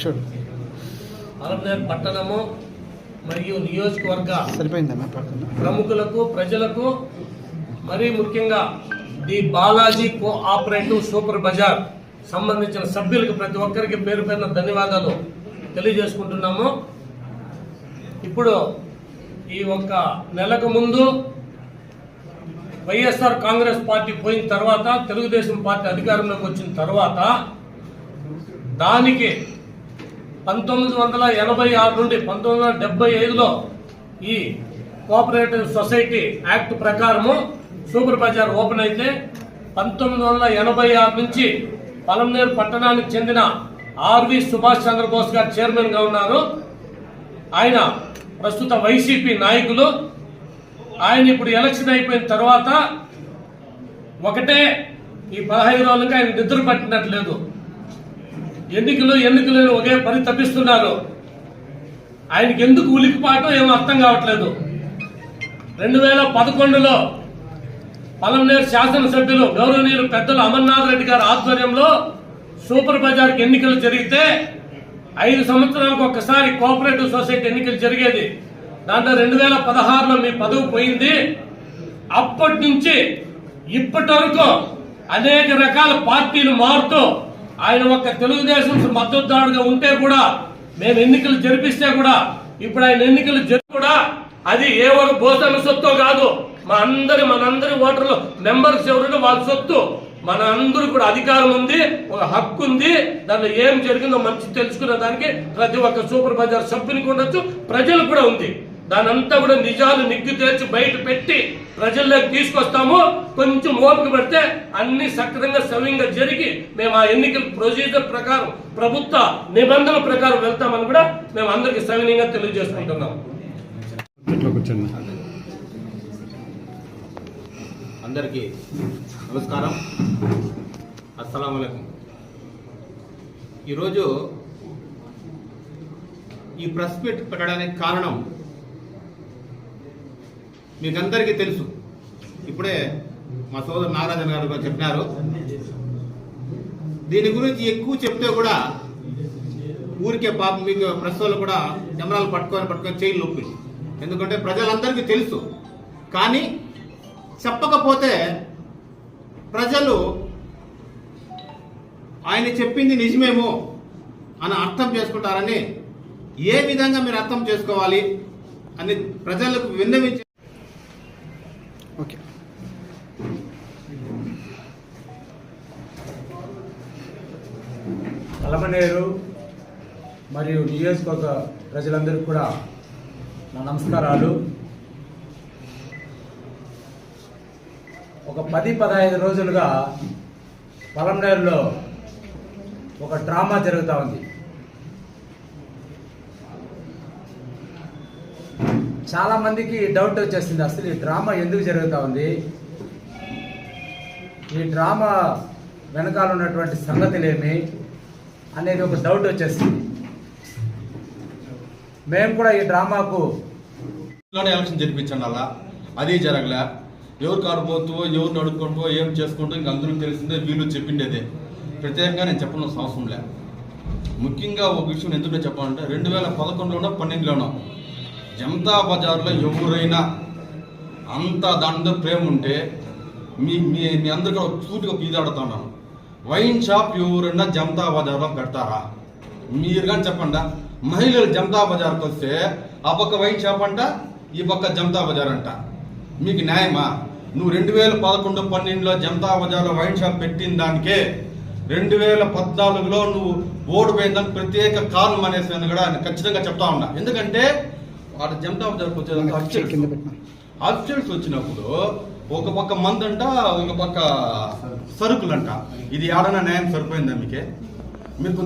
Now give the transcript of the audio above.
చూడు. పట్టణము మరియు నియోజకవర్గ సరిపోయిందమ్మా ప్రముఖులకు ప్రజలకు మరీ ముఖ్యంగా the Balaji cooperative super bazaar సంబంధించిన సభ్యులకు ప్రతి ఒక్కరికి పేరు పేరున ధన్యవాదాలు తెలియజేసుకుంటున్నాము. ఇప్పుడు ఈ ఒక్క నెలకు ముందు వైఎస్ఆర్ కాంగ్రెస్ పార్టీ పోయిన తర్వాత తెలుగుదేశం పార్టీ అధికారంలోకి వచ్చిన తర్వాత దానికి పంతొమ్మిది వందల ఎనభై ఆరు నుండి పంతొమ్మిది వందల డెబ్బై ఐదులో ఈ కోఆపరేటివ్ సొసైటీ యాక్ట్ ప్రకారము సూపర్ బజార్ ఓపెన్ అయితే పంతొమ్మిది వందల ఎనభై ఆరు నుంచి పలంనేరు పట్టణానికి చెందిన ఆర్వి సుభాష్ చంద్రబోస్ గారు చైర్మన్గా ఉన్నారు. ఆయన ప్రస్తుత వైసీపీ నాయకులు. ఆయన ఇప్పుడు ఎలక్షన్ అయిపోయిన తర్వాత ఒకటే ఈ పదహైదు రోజులుగా ఆయన నిద్ర పట్టినట్లేదు ఎన్నికలు ఎన్నికలు ఒకే పని తప్పిస్తున్నారు ఆయనకి ఎందుకు ఉలికిపాటో ఏమో అర్థం కావట్లేదు. రెండు వేల పదకొండులో పలంనేరు శాసనసభ్యులు గౌరవనీయులు పెద్దలు అమర్నాథ్ రెడ్డి గారి ఆధ్వర్యంలో సూపర్ బజార్కి ఎన్నికలు జరిగితే ఐదు సంవత్సరాలకు ఒక్కసారి కోఆపరేటివ్ సొసైటీ ఎన్నికలు జరిగేది. దాంట్లో రెండు వేల పదహారులో మీ పదవి పోయింది. అప్పటి నుంచి ఇప్పటి వరకు అనేక రకాల పార్టీలు మారుతూ ఆయన ఒక తెలుగుదేశం మద్దతుదారుడుగా ఉంటే కూడా మేము ఎన్నికలు జరిపిస్తే కూడా ఇప్పుడు ఆయన ఎన్నికలు జరిపి కూడా అది ఏ ఒక భోజన సొత్తు కాదు. మా అందరి మనందరి ఓటర్లు మెంబర్స్ ఎవరు వాళ్ళ సొత్తు. మన అందరూ కూడా అధికారం ఉంది ఒక హక్కు ఉంది. దాంట్లో ఏం జరిగిందో మంచి తెలుసుకునే దానికి ప్రతి ఒక్క సూపర్ బజార్ సభ్యునికి ఉండొచ్చు ప్రజలకు కూడా ఉంది. దానంతా కూడా నిజాలు నిగ్గు తేల్చి బయట పెట్టి ప్రజల్లోకి తీసుకొస్తాము. కొంచెం ఓపిక పెడితే అన్ని సక్రమంగా సవ్యంగా జరిగి మేము ఆ ఎన్నికల ప్రొసీజర్ ప్రకారం ప్రభుత్వ నిబంధనల ప్రకారం వెళ్తామని కూడా మేము అందరికి సవినీయంగా తెలియజేసుకుంటున్నాం అందరికీ నమస్కారం. అస్సలం ఈరోజు ఈ ప్రెస్ మీట్ పెట్టడానికి కారణం మీకు అందరికీ తెలుసు. ఇప్పుడే మా సోదరు నాగరాజన్ గారు కూడా చెప్పినారు. దీని గురించి ఎక్కువ చెప్తే కూడా ఊరికే పాప మీకు ప్రశ్నలు కూడా కెమెరాలు పట్టుకొని పట్టుకొని చేయి నొప్పి. ఎందుకంటే ప్రజలందరికీ తెలుసు. కానీ చెప్పకపోతే ప్రజలు ఆయన చెప్పింది నిజమేమో అని అర్థం చేసుకుంటారని ఏ విధంగా మీరు అర్థం చేసుకోవాలి అని ప్రజలకు విన్నవించి ఓకే. అలమనేరు మరియు నియోజకవర్గ ప్రజలందరికీ కూడా నా నమస్కారాలు. ఒక పది పదహైదు రోజులుగా పలంనేరులో ఒక డ్రామా జరుగుతూ ఉంది. చాలా మందికి డౌట్ వచ్చేసింది. అసలు ఈ డ్రామా ఎందుకు జరుగుతూ ఉంది? ఈ డ్రామా వెనకాల ఉన్నటువంటి సంగతులేమి అనేది ఒక డౌట్ వచ్చేసింది. మేము కూడా ఈ డ్రామాకు ఎలక్షన్ జరిపించండి అలా. అది జరగలే. ఎవరు కాడిపోతూ ఎవరు నడుచుకుంటూ ఏం చేసుకుంటూ ఇంక అందరూ తెలిసిందే వీళ్ళు చెప్పిండేదే. ప్రత్యేకంగా నేను చెప్పడం అవసరం లే. ముఖ్యంగా ఒక విషయం ఎందుకు చెప్పాలంటే రెండు వేల పదకొండులోనో పన్నెండులోనో జనతా బజార్లో ఎవరైనా అంత దాంట్లో ప్రేమ ఉంటే మీ మీ మీ అందరికీ ఒక పీదాడుతున్నాను వైన్ షాప్ ఎవరైనా జనతా బజార్లో పెడతారా? మీరు కానీ చెప్పండి? మహిళలు జనతా బజార్కి వస్తే ఆ పక్క వైన్ షాప్ అంట ఈ పక్క జనతా బజార్ అంట. మీకు న్యాయమా? నువ్వు రెండు వేల పదకొండు పన్నెండులో జనతా బజార్లో వైన్ షాప్ పెట్టిన దానికే రెండు వేల పద్నాలుగులో నువ్వు ఓడిపోయిందని ప్రత్యేక కారణం అనేసి కూడా నేను ఖచ్చితంగా చెప్తా ఉన్నా. ఎందుకంటే వచ్చేదానికి కింద పెట్టినా. అఫీషియల్స్ వచ్చినప్పుడు ఒక పక్క మందంట ఒక పక్క సరుకులంట. ఇది ఏడన్నా న్యాయం సరిపోయిందా మీకే? మీరు కొంచెం